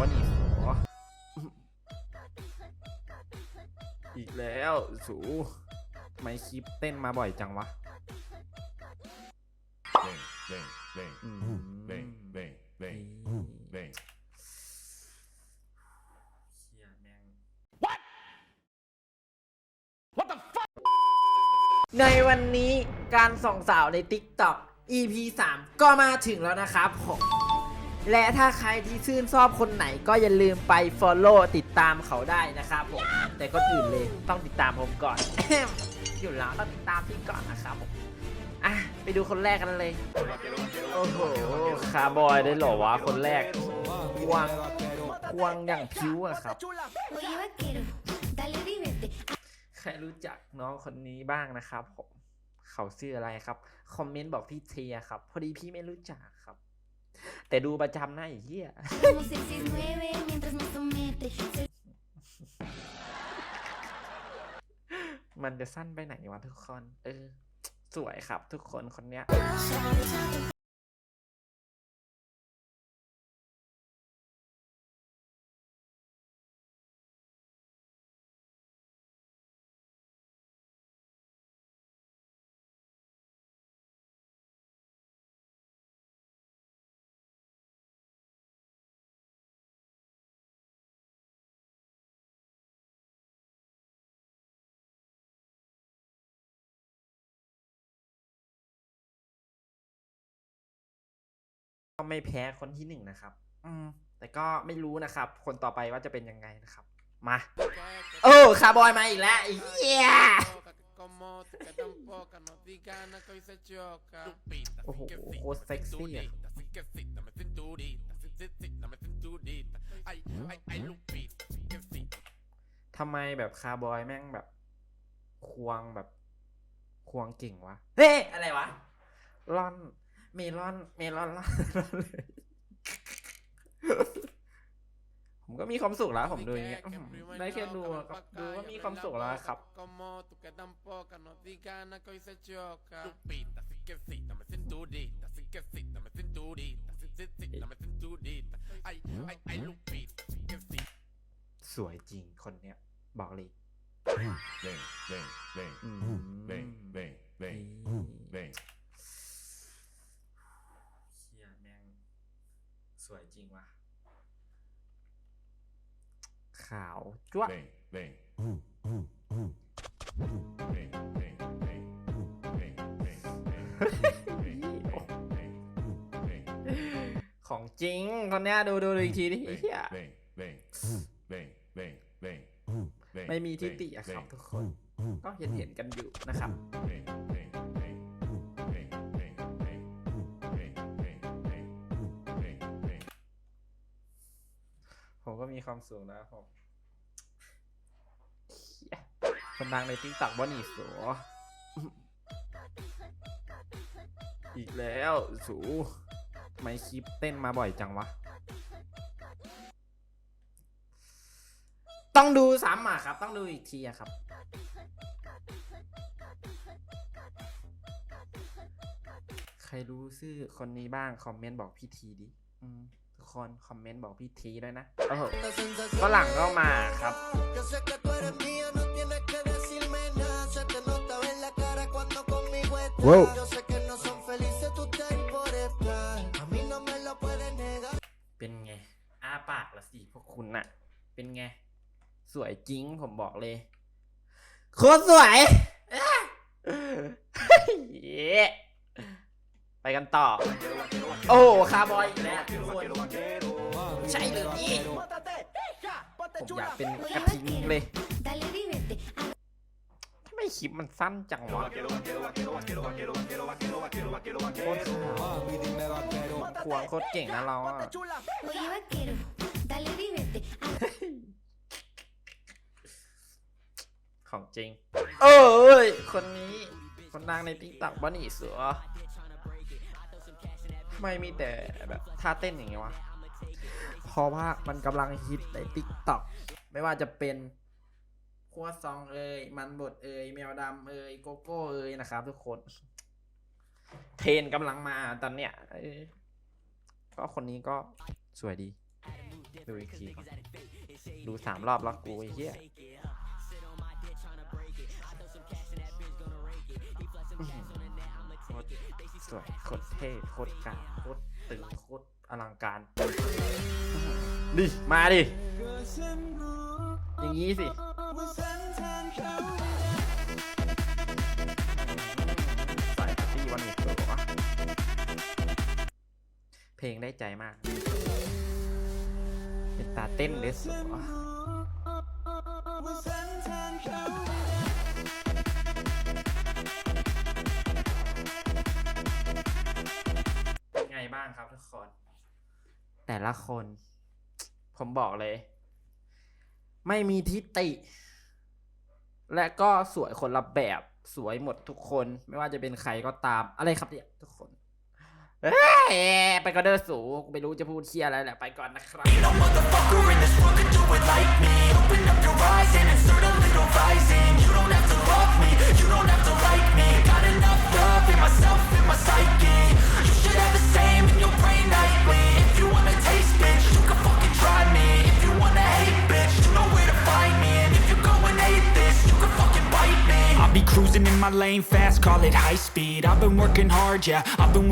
ว่านี่สูอีกแล้วสูทำไมคลิปเต้นมาบ่อยจังวะอืมเชี่ยแม่ง ในวันนี้การส่องสาวใน TikTok EP 3 ก็มาถึงแล้วนะครับผม และถ้าใครที่ชื่นชอบคนไหนก็อย่าลืมไป Follow ติดตามเขาได้นะครับผม แต่ก็อื่นเลยต้องติดตามผมก่อน อยู่แล้วต้องติดตามพี่ก่อนนะครับผมอะไปดูคนแรกกันเลย โอ้โหคาร์บอยได้เหรอวะคนแรกควงควงอย่างผิวอะครับ ใครรู้จักน้องคนนี้บ้างนะครับผมเขาชื่ออะไรครับ คอมเมนต์บอกพี่เทียครับ พอดีพี่ไม่รู้จักครับ แต่ดูประจำนะไอ้เหี้ยมันจะสั้นไปไหนวะทุกคน เออ สวยครับทุกคนคนเนี้ย ก็ไม่แพ้คนที่หนึ่งนะครับ อืม แต่ก็ไม่รู้นะครับ คนต่อไปว่าจะเป็นยังไงนะครับ มา โอ้คาร์บอยมาอีกแล้วไอ้เหี้ย Como que tampoco no digan que hoy se choca. Lupita, โอ้โห sí que sí, โคตรเซ็กซี่อะ cinturita, sí que sí, dame cinturita, sí, sí, sí, dame cinturita. Ay, ay, ay, Lupita, sí que sí. ทำไมแบบคาร์บอยแม่งแบบ ควงแบบ ควงเก่งวะ เฮ้อะไรวะล่อน เมลอน เมลอนล่อนล่อนเลยผมก็มีความสุขแล้วผมดูอย่างเงี้ย Que อื้อหือ primo y ได้แค่ loca, ดู ven อะครับ pa' ดู acá ก็ y มี abre ความ la สุขแล้ว boca, ครับ Como tú que tampoco no digan que hoy se choca. Lupita, sí que sí, dame cinturita, sí que sí, dame cinturita, sí, sí, sí, dame cinturita. Ay, ay, ay, Lupita, sí que sí. สวยจริงคนเนี้ยบอกเลย Bang, bang, bang, อืม bang, bang, bang, bang. เฮียแม่ง ส วยจริงว่ะ ขาวจ้วะ Bang, bang. Bang, bang, bang. Bang, bang, bang. Bang, bang, bang. Bang, ของจริงคนเนี้ยดูดูดูอีกทีดิ bang, เฮีย bang, bang. Bang, bang, bang. Bang, ไม่มีทิ bang, ติอะครับ bang. ทุกคนก็เห็นเห็นกันอยู่นะครับ Bang, bang, ก็มีความสุขนะผมคนดังในติ๊กต็อกบอนี่สูอีกแล้วสูไมคลิปเต้นมาบ่อยจังวะ ต้องดูซ้ำอะครับ ต้องดูอีกทีอะครับ ใครรู้ชื่อคนนี้บ้าง คอมเมนต์บอกพี่ทีดิอืม คน คอมเมนต์บอกพี่ทีด้วยนะโอ้โหฝรั่งก็มาครับ Yo sé que tú eres mía, no tienes que decirme nada. Se te nota en la cara cuando conmigo estás. Wow. Yo sé que no son felices tú estás por estar. A mí no me lo puedes negar. เป็นไงอ้าปากละสิพวกคุณน่ะ เป็นไง สวยจริงผมบอกเลย โคตรสวยอะเย้ ไปกันต่อ โอ้คาร์บอยอีกแล้วทุกคนใช่หรือนี่ผมอยากเป็นกระทิงเลย Dale vívete. ทำไมคลิปมันสั้นจังวะโคตรขาวควงโคตรเก่งนะเราอะ Oye vaquero, dale vívete. ของจริง เอ้ย คนนี้ คนดังในติ๊กต็อกบ้านี่เสือทำ ไมมีแต่แบบท่าเต้นอย่างเงี้ยวะ เพราะว่ามันกำลังฮิตในติ๊กต็อกไม่ว่าจะเป็นครัวซองเอ่ยมันบดเอ่ยแมวดำเอ่ยโกโก้เอ่ยนะครับ ทุกคน เทรนกำลังมาตอนเนี้ยก็คนนี้ก็สวยดี ดูอีกทีก่อนดูสามรอบแล้วกูไอ้เหี้ย คตรเท่โคตรกลางโคตรตึงโคตรอลังการ ดิ มาดิ อย่างนี้สิ ใส่ปาร์ตี้วันนี้เกิดวะเพลงได้ใจมาก เป็นตาเต้นเดสวะ ครับทุกคน แต่ละคน ผมบอกเลย ไม่มีทิฏฐิและก็สวยคนละแบบสวยหมดทุกคน ไม่ว่าจะเป็นใครก็ตามอะไรครับเนี่ยทุกคนไปก็เดินสูกูไม่รู้จะพูดเชียอะไรแหละไปก่อนนะครับ my lane fast, call it high speed. I've been working hard, yeah, I've been